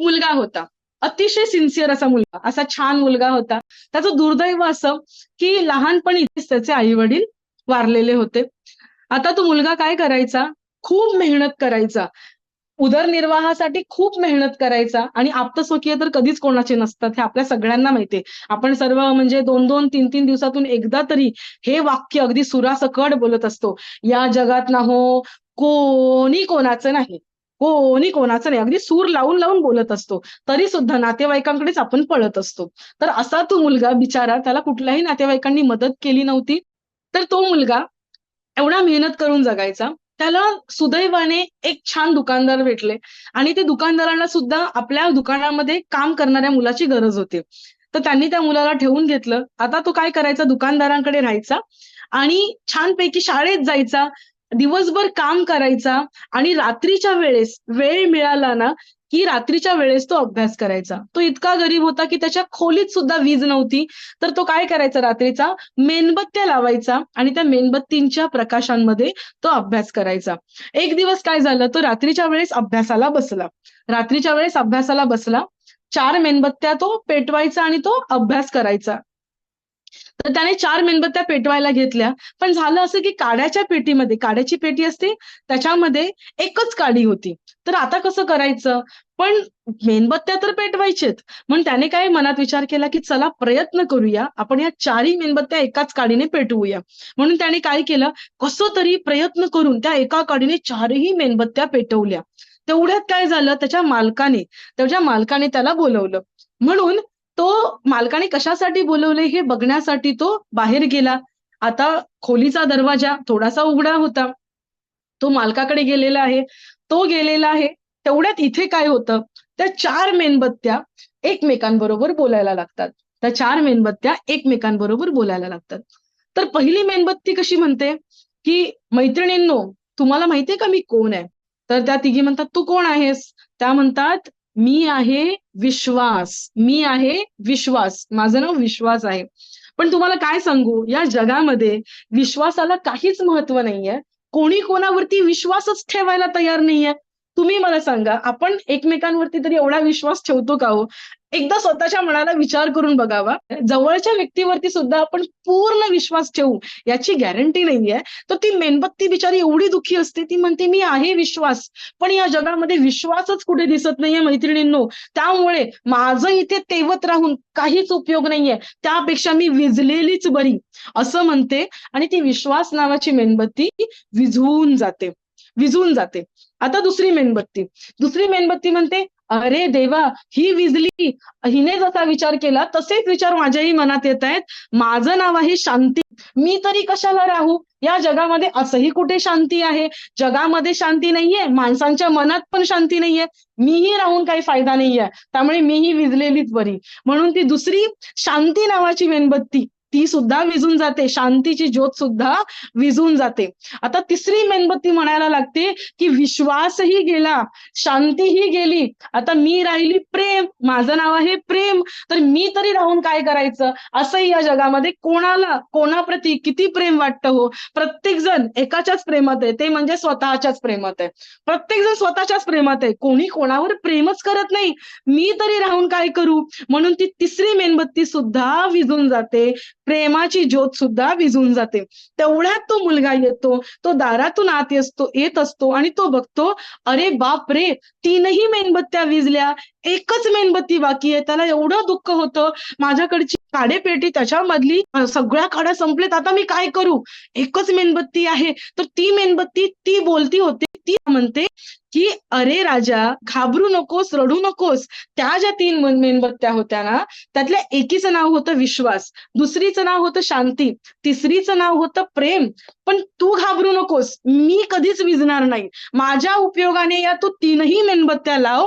मुलगा होता. अतिशय सिन्सिअर असा मुलगा असा छान मुलगा होता. त्याचं दुर्दैव असं की लहानपणीच त्याचे आई वडील वारलेले होते. आता तो मुलगा काय करायचा? खूप मेहनत करायचा. उदरनिर्वाहासाठी खूप मेहनत करायचा. आणि आप्तस्वकीय तर कधीच कोणाचे नसतात हे आपल्या सगळ्यांना माहितीये. आपण सर्व म्हणजे दोन दोन तीन तीन दिवसातून एकदा तरी हे वाक्य अगदी सुरासकट बोलत असतो. या जगात ना हो कोणी कोणाचं नाही. कोणी कोणाचं नाही. अगदी सूर लावून लावून बोलत असतो. तरी सुद्धा नातेवाईकांकडेच आपण पळत असतो. तर असा तो मुलगा बिचारा त्याला कुठल्याही नातेवाईकांनी मदत केली नव्हती तर तो मुलगा एवढा मेहनत करून जगायचा. त्याला सुदैवाने एक छान दुकानदार भेटले आणि ते दुकानदारांना सुद्धा आपल्या दुकानामध्ये काम करणाऱ्या मुलाची गरज होती. तर त्यांनी त्या मुलाला ठेवून घेतलं. आता तो काय करायचा? दुकानदारांकडे राहायचा आणि छानपैकी शाळेत जायचा. दिवसभर काम करायचा आणि रात्रीच्या वेळेस वेळ मिळाला ना की रात्रीच्या वेळेस तो अभ्यास करायचा. तो इतका गरीब होता की त्याच्या खोलीत सुद्धा वीज नव्हती. तर तो काय करायचा रात्रीचा? मेणबत्त्या लावायचा आणि त्या मेणबत्तींच्या प्रकाशांमध्ये तो अभ्यास करायचा. एक दिवस काय झालं? तो रात्रीच्या वेळेस अभ्यासाला बसला. रात्रीच्या वेळेस अभ्यासाला बसला. चार मेणबत्त्या तो पेटवायचा आणि तो अभ्यास करायचा. तर त्याने चार मेणबत्त्या पेटवायला घेतल्या. पण झालं असं की काड्याच्या पेटीमध्ये काड्याची पेटी असते त्याच्यामध्ये एकच काडी होती. तर आता कसं करायचं? पण मेणबत्त्या तर पेटवायचेत. म्हणून त्याने काय मनात विचार केला की चला प्रयत्न करूया आपण या चारही मेणबत्त्या एकाच काडीने पेटवूया. म्हणून त्याने काय केलं? कसं तरी प्रयत्न करून त्या एका काडीने चारही मेणबत्त्या पेटवल्या. तेवढ्यात काय झालं? त्याच्या मालकाने त्याच्या मालकाने त्याला बोलवलं. म्हणून तो मालकाने कशासाठी बोलवले हे बघण्यासाठी तो बाहेर गेला. आता खोलीचा दरवाजा थोडासा उघडा होता. तो मालकाकडे गेलेला आहे. तो गेलेला आहे. तेवढ्यात इथे काय होतं? त्या चार मेणबत्त्या एकमेकांबरोबर बोलायला लागतात. त्या चार मेणबत्त्या एकमेकांबरोबर बोलायला लागतात. तर पहिली मेणबत्ती कशी म्हणते? की मैत्रिणींनो तुम्हाला माहितीये का मी कोण आहे? तर त्या तिघी म्हणतात तू कोण आहेस? त्या म्हणतात मी आहे विश्वास. मी आहे विश्वास. माझं नाव विश्वास आहे. पण तुम्हाला काय सांगू? या जगामध्ये विश्वासाला काहीच महत्त्व नाहीये. कोणी कोणावरती विश्वासच ठेवायला तयार नाहीये. तुम्ही मला सांगा आपण एकमेकांवरती तरी एवढा विश्वास ठेवतो का हो? एकदा स्वतःच्या मनाला विचार करून बघावा. जवळच्या व्यक्तीवरती सुद्धा आपण पूर्ण विश्वास ठेवू याची गॅरंटी नाहीये. तर ती मेणबत्ती बिचारी एवढी दुःखी असते ती म्हणते मी आहे विश्वास पण या जगामध्ये विश्वासच कुठे दिसत नाहीये मैत्रिणींनो. त्यामुळे माझं इथे तेवत राहून काहीच उपयोग नाहीये. त्यापेक्षा मी विजलेलीच बरी. असं म्हणते आणि ती विश्वास नावाची मेणबत्ती विझवून जाते. विजून जाते. आता दुसरी मेणबत्ती. दुसरी मेणबत्ती म्हणते अरे देवा ही विजली. हिने जसा विचार केला तसेच विचार माझ्याही मनात येत आहेत. माझं नाव आहे शांती. मी तरी कशाला राहू? या जगामध्ये असंही कुठे शांती आहे? जगामध्ये शांती नाहीये. माणसांच्या मनात पण शांती नाहीये. मीही राहून काही फायदा नाहीये. त्यामुळे मीही विजलेलीच बरी. म्हणून ती दुसरी शांती नावाची मेणबत्ती. ती सुद्धा विझून जाते. शांतीची ज्योत सुद्धा विझून जाते. आता तिसरी मेणबत्ती म्हणायला लागते की विश्वासही गेला शांतीही गेली. आता मी राहिली प्रेम माझं नाव आहे प्रेम. तर मी तरी राहून काय करायचं? असंही या जगामध्ये कोणाला कोणाप्रती किती प्रेम वाटतं हो? प्रत्येक जण एकाच्याच प्रेमात आहे. ते म्हणजे स्वतःच्याच प्रेमात आहे. प्रत्येक जण स्वतःच्याच प्रेमात आहे. कोणी कोणावर प्रेमच करत नाही. मी तरी राहून काय करू? म्हणून ती तिसरी मेणबत्ती सुद्धा विजून जाते. प्रेमाची ज्योत सुद्धा विझून जाते. तेवढ्यात तो मुलगा येतो तो दारातून आत येतो येत असतो आणि तो बघतो अरे बाप रे तीनही मेणबत्त्या विजल्या एकच मेणबत्ती बाकी आहे त्याला एवढं दुःख होतं माझ्याकडची काडेपेटी त्याच्यामधली सगळ्या काड्या संपलेत आता मी काय करू? एकच मेणबत्ती आहे तर ती मेणबत्ती ती बोलती होती. ती म्हणते की अरे राजा घाबरू नकोस रडू नकोस. त्या ज्या तीन मेणबत्त्या होत्या ना त्यातल्या एकीचं नाव होतं विश्वास दुसरीचं नाव होतं शांती तिसरीचं नाव होतं प्रेम. पण तू घाबरू नकोस मी कधीच विजणार नाही. माझ्या उपयोगाने या तू तीनही मेणबत्त्या लाव.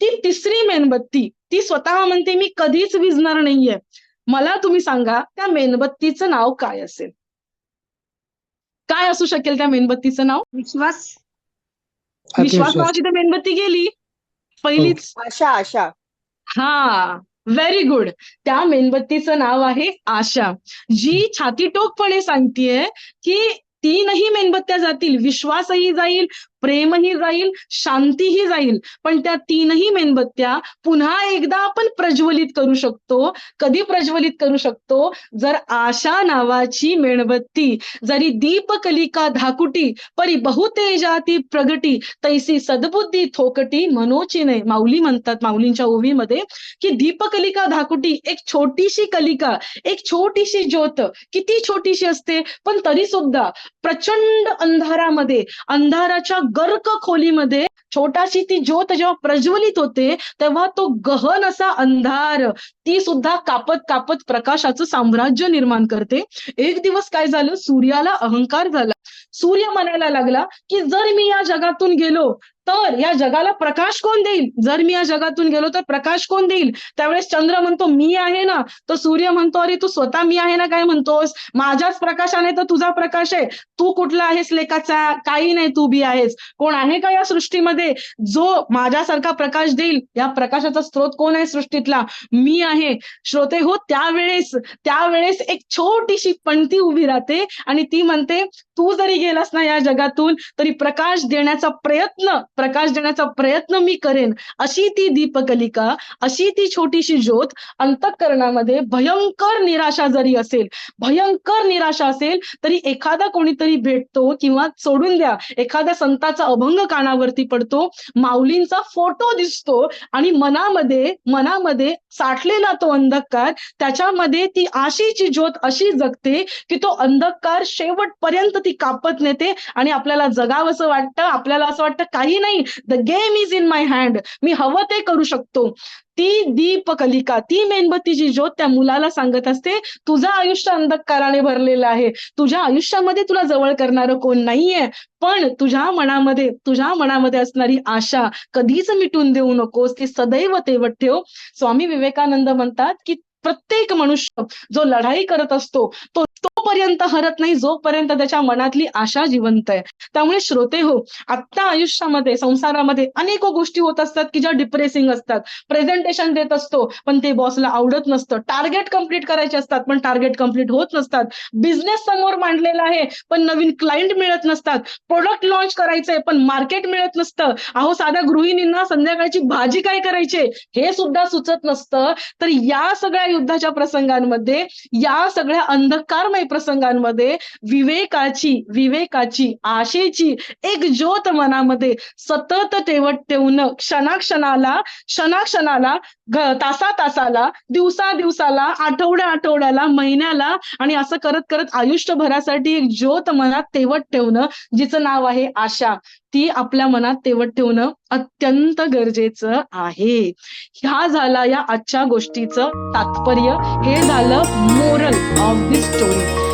ती तिसरी मेणबत्ती ती स्वतः म्हणते मी कधीच विजणार नाहीये. मला तुम्ही सांगा त्या मेणबत्तीचं नाव काय असेल? काय असू शकेल त्या मेणबत्तीचं नाव? विश्वास. विश्वास नावाची तर मेणबत्ती गेली. पहिलीच. आशा आशा. हा व्हेरी गुड त्या मेणबत्तीचं नाव आहे आशा. जी छाती टोकपणे सांगतेय की तीनही मेणबत्त्या जातील विश्वासही जाईल प्रेमही जाईल शांतीही जाईल. पण त्या तीनही मेणबत्त्या पुन्हा एकदा आपण प्रज्वलित करू शकतो. कधी प्रज्वलित करू शकतो? जर आशा नावाची मेणबत्ती जरी दीपकलिका धाकुटी परी बहुतेजाती प्रगटी तैसी सद्बुद्धी थोकटी मनोची नाही माऊली म्हणतात माऊलींच्या ओवीमध्ये की दीपकलिका धाकुटी एक छोटीशी कलिका एक छोटीशी ज्योत. किती छोटीशी असते? पण तरी सुद्धा प्रचंड अंधारामध्ये अंधाराच्या गर्क खोलीमध्ये छोटाशी ती ज्योत जेव्हा प्रज्वलित होते तेव्हा तो गहन असा अंधार ती सुद्धा कापत कापत प्रकाशाचं साम्राज्य निर्माण करते. एक दिवस काय झालं? सूर्याला अहंकार झाला. सूर्य म्हणायला लागला की जर मी या जगातून गेलो तर या जगाला प्रकाश कोण देईल? जर मी या जगातून गेलो तर प्रकाश कोण देईल? त्यावेळेस चंद्र म्हणतो मी आहे ना. तर सूर्य म्हणतो अरे तू स्वतः मी आहे ना? काय म्हणतोस? माझ्याच प्रकाशाने तर तुझा प्रकाश आहे. तू कुठला आहेस लेखाचा काही नाही तू बी आहेस. कोण आहे का या सृष्टीमध्ये? जो माझ्यासारखा प्रकाश देईल या प्रकाशाचा स्रोत कोण आहे सृष्टीतला? मी आहे. श्रोते हो त्यावेळेस त्यावेळेस एक छोटीशी पणती उभी राहते आणि ती म्हणते तू जरी गेलास ना या जगातून तरी प्रकाश देण्याचा प्रयत्न प्रकाश देण्याचा प्रयत्न मी करेन अशी ती दीपकलिका अशी ती छोटीशी ज्योत अंतकरणामध्ये भयंकर निराशा जरी असेल भयंकर निराशा असेल तरी एखादा कोणीतरी भेटतो किंवा सोडून द्या. एखाद्या संताचा अभंग कानावरती पडतो माऊलींचा फोटो दिसतो आणि मनामध्ये मनामध्ये साठलेला तो अंधकार त्याच्यामध्ये ती आशीची ज्योत अशी जगते की तो अंधकार शेवटपर्यंत ती कापत नेते आणि आपल्याला जगावंसं वाटतं आपल्याला असं वाटतं काही नाही. The game is in my hand मी हवं ते करू शकतो. ती दीपकलिका ती मेणबत्तीची ज्योत त्या मुलाला सांगत असते तुझं आयुष्य अंधकाराने भरलेलं आहे. तुझ्या आयुष्यामध्ये तुला जवळ करणारं कोण नाहीये. पण तुझ्या मनामध्ये तुझ्या मनामध्ये असणारी आशा कधीच मिटून देऊ नकोस. ती सदैव तेवत ठेव. स्वामी विवेकानंद म्हणतात की प्रत्येक मनुष्य जो लढाई करत असतो तो तोपर्यंत हरत नाही जोपर्यंत त्याच्या मनातली आशा जिवंत आहे. त्यामुळे श्रोते हो आत्ता आयुष्यामध्ये संसारामध्ये अनेक गोष्टी होत असतात की ज्या डिप्रेसिंग असतात. प्रेझेंटेशन देत असतो पण ते बॉसला आवडत नसतं. टार्गेट कंप्लीट करायचे असतात पण टार्गेट कंप्लीट होत नसतात. बिझनेस समोर मांडलेला आहे पण नवीन क्लायंट मिळत नसतात. प्रोडक्ट लॉन्च करायचंय पण मार्केट मिळत नसतं. अहो साध्या गृहिणींना संध्याकाळची भाजी काय करायची? हे सुद्धा सुचत नसतं. तर या सगळ्या युद्धाच्या प्रसंगांमध्ये या सगळ्या अंधकारमय प्रसंगांमध्ये विवेकाची विवेकाची आशेची एक ज्योत मनामध्ये सतत तेवट ठेवणं क्षणाक्षणाला क्षणाक्षणाला तासा तासाला दिवसा दिवसाला आठवड्या आठवड्याला महिन्याला आणि असं करत करत आयुष्यभरासाठी एक ज्योत मनात तेवत ठेवणं जिचं नाव आहे आशा. ती आपल्या मनात तेवट ठेवणं अत्यंत गरजेचं आहे. ह्या झाला या आजच्या गोष्टीचं तात्पर्य. हे झालं मोरल ऑफ दी स्टोरी